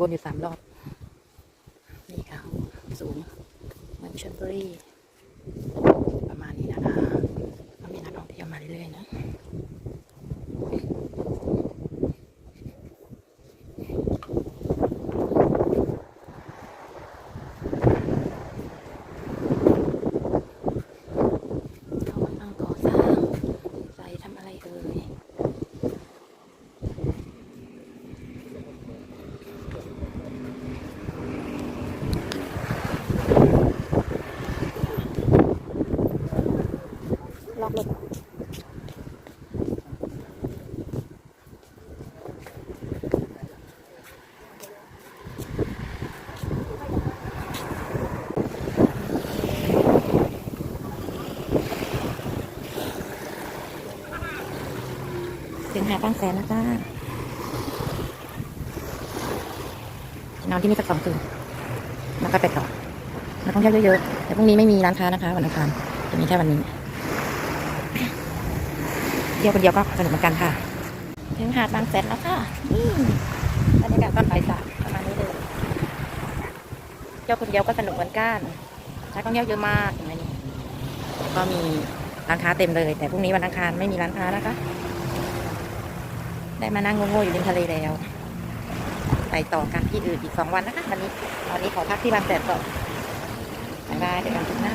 วนอยู่สามรอบ นี่ค่ะ สูงเหมือนชลบุรีประมาณนี้นะคะก็มีนักท่องเที่ยวมาเรื่อยๆนะ เขากำลังก่อสร้างใส่ทำอะไรเอ่ย ล็อกรถ ถึงหาดบางแสนแล้วจ้าจะนอนที่นี่สักสองคืนแล้วก็ไปต่อนักท่องเที่ยวเยอะๆแต่พรุ่งนี้ไม่มีร้านค้านะคะ วันอังคารจะมีแค่วันนี้เที่ยวคนเดียวก็สนุกเหมือนกันค่ะ ถึงหาดบางแสนแล้วค่ะนี่บรรยากาศตอนบ่ายสามประมาณนี้เลยเที่ยวคนเดียวก็สนุกเหมือนกันนักท่องเที่ยวเยอะมากอย่างนี้ก็มีร้านค้าเต็มเลย แต่พรุ่งนี้วันอังคารไม่มีร้านค้านะคะ ได้มานั่งโง่ๆอยู่ริมทะเลแล้ว ไปต่อกันที่อื่นอีกสองวันนะคะวันนี้ตอนนี้ขอพักที่บางแสนก่อนบ๊ายบายเดี๋ยวกันทุกหน้า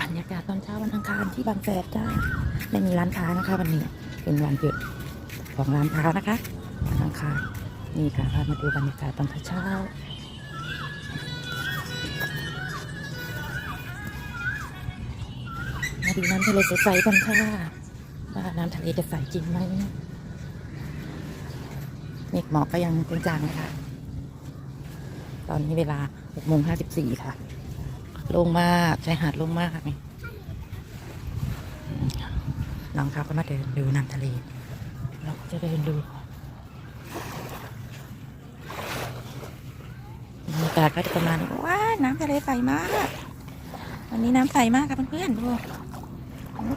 บรรยากาศตอนเช้าวันอังคารที่บางแสนจ้าไม่มีร้านค้านะคะวันนี้เป็นวันหยุดของร้านค้านะคะวันอังคารนี่ค่ะพามาดูบรรยากาศตอนเช้ามาดูน้ำทะเลใสๆกันค่ะว่าน้ำทะเลจะใสจริงไหม เมฆหมอกก็ยังเป็นจางๆนะคะ ตอนนี้เวลา6โมง54 ค่ะ โล่งมากชายหาดโล่งมากนี่น้องเขาก็มาเดินดูน้ำทะเล เราก็จะเดินดูบรรยากาศก็จะประมาณนี้ว้าน้ำทะเลใสมาก วันนี้น้ำใสมากค่ะเพื่อนๆดู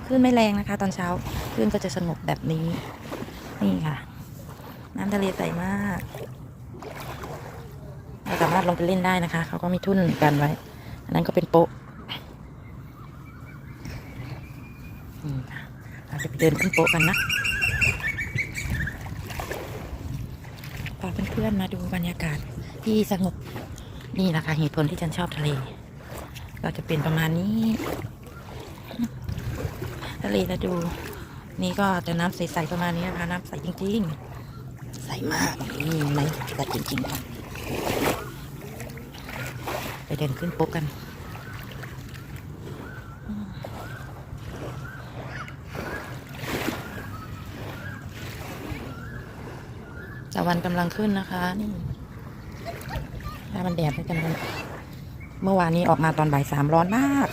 คลื่นไม่แรงนะคะ ตอนเช้าคลื่นก็จะสงบแบบนี้ นี่ค่ะ น้ำทะเลใสมากเราสามารถลงไปเล่นได้นะคะ เขาก็มีทุ่นกันไว้ อันนั้นก็เป็นโป๊ะเราจะไปเดินขึ้นโป๊ะกันนะพาเพื่อนๆมาดูบรรยากาศที่สงบนี่แหละค่ะเหตุผลที่ฉันชอบทะเล ก็จะเป็นประมาณนี้ ทะเลแล้วดู นี่ก็จะน้ำใสๆประมาณนี้นะคะ น้ำใสจริง ๆ ใสมากนี่ไหมแต่จริงๆค่ะไปเดินขึ้นโป๊ะกันตะวันกำลังขึ้นนะคะนี่ถ้ามันแดดไม่กันเมื่อวานนี้ออกมาตอนบ่ายสามร้อนมาก